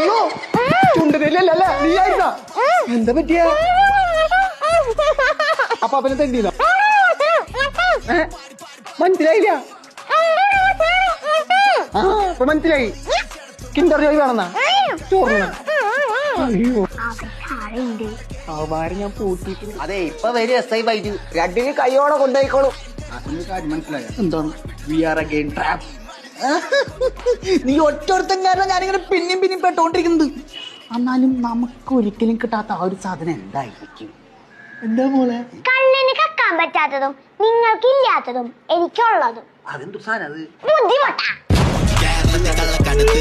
അയ്യോ ചുണ്ടനല്ലേ നീ ആയിരുന്ന? എന്താ പറ്റിയ? അപ്പൊ അവനെ തന്നെയില്ല മനസ്സിലായില്ല? ആ ഇപ്പൊ മനസ്സിലായി. കിണ്ടർ ജോയ് വേണമെന്നാ? ചോറിന അയ്യോ. അവന്മാരെ ഞാൻ പൂട്ടിയിട്ട് അതെ ഇപ്പൊ വരും എസ് ഐ ബൈറ്റ് രണ്ടിന് കൈയോടെ കൊണ്ടുപോയിക്കോളും. എന്താണ്? വി ആർ അഗെയിൻ ട്രാപ്പ് നീ ഒറ്റൊരുത്തൻ കാരണം ഞാനിങ്ങനെ പിന്നെയും പിന്നെയും പെട്ടോണ്ടിരിക്കുന്നത്. എന്നാലും നമുക്ക് ഒരിക്കലും കിട്ടാത്ത ആ ഒരു സാധനം എന്തായിരിക്കും? എന്താ മോളെ? കണ്ണിന് കക്കാൻ പറ്റാത്തതും നിങ്ങൾക്കില്ലാത്തതും എനിക്കുള്ളതും. അതെന്തു സാധനം അത്? ബുദ്ധിമുട്ടാ. കേരളത്തെ കള്ളക്കടത്ത്